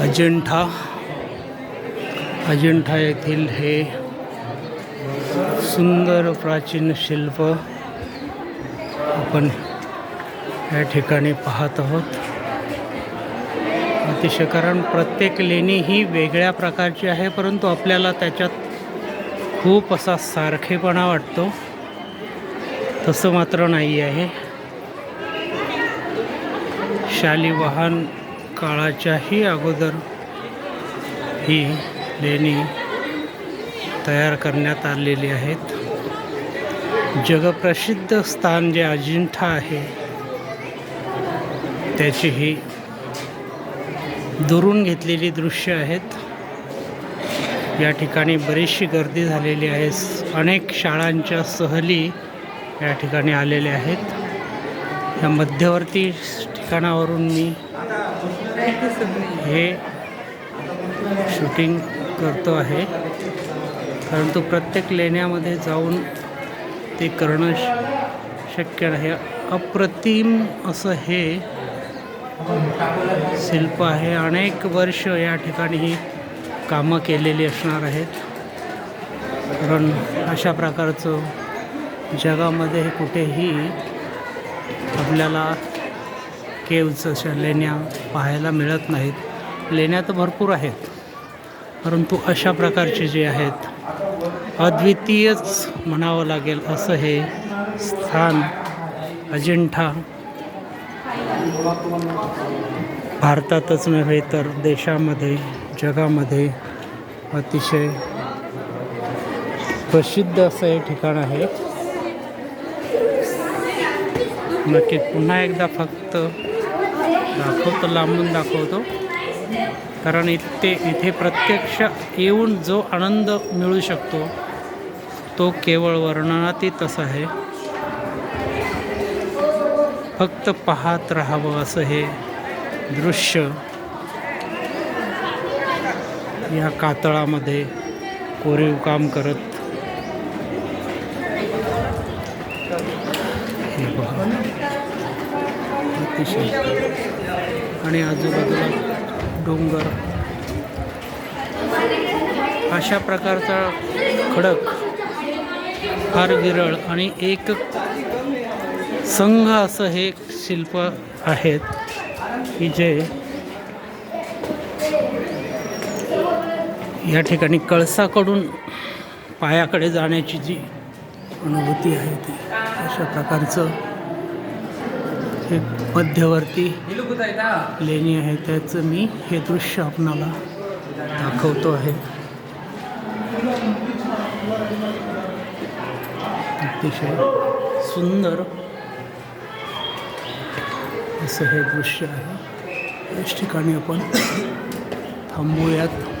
अजिंठा. अजिंठा येथील हे सुंदर प्राचीन शिल्प आपण या ठिकाणी पाहत आहोत. अतिशय कारण प्रत्येक लेणी ही वेगळ्या प्रकारची आहे परंतु आपल्याला त्याच्यात खूप असा सारखेपणा वाटतो. तसं मात्र नाही आहे शालिवाहन काळाच्याही अगोदर ही लेणी तयार करण्यात आलेली आहेत. जगप्रसिद्ध स्थान जे अजिंठा आहे त्याची ही दुरून घेतलेली दृश्य आहेत. या ठिकाणी बरीचशी गर्दी झालेली आहे. अनेक शाळांच्या सहली या ठिकाणी आलेल्या आहेत. या मध्यवर्ती ठिकाणावरून मी हे शूटिंग करतो आहे. परंतु प्रत्येक लेण्यामध्ये जाऊन ते करणं श- शक्य नाही. अप्रतिम असं हे शिल्प आहे. अनेक वर्ष या ठिकाणी ही कामं केलेली असणार आहेत. कारण अशा प्रकारचं जगामध्ये कुठेही आपल्याला केव्ज अशा लेण्या पाहायला मिळत नाहीत. लेण्या तर भरपूर आहेत. परंतु अशा प्रकारचे जे आहेत अद्वितीयच म्हणावं लागेल असं हे स्थान अजिंठा भारतातच नव्हे तर देशामध्ये जगामध्ये अतिशय प्रसिद्ध असं हे ठिकाण आहे. नक्की पुन्हा एकदा फक्त दाखवतो लांबून दाखवतो. कारण इथे इथे प्रत्यक्ष येऊन जो आनंद मिळू शकतो तो केवळ वर्णनातीतच आहे. फक्त पाहत राहावं असं हे दृश्य या कातळामध्ये कोरीव काम करत हे पहा अतिशय आणि आजूबाजूला डोंगर. अशा प्रकारचा खडक फार विरळ आणि एक संघ असं हे शिल्प आहेत की जे या ठिकाणी कळसाकडून पायाकडे जाण्याची जी अनुभूती आहे ती. अशा प्रकारचं हे मध्यवर्ती लेणी आहे. त्याचं मी हे दृश्य आपणाला दाखवतो आहे. अतिशय सुंदर असं हे दृश्य आहे. याच ठिकाणी आपण थांबूयात.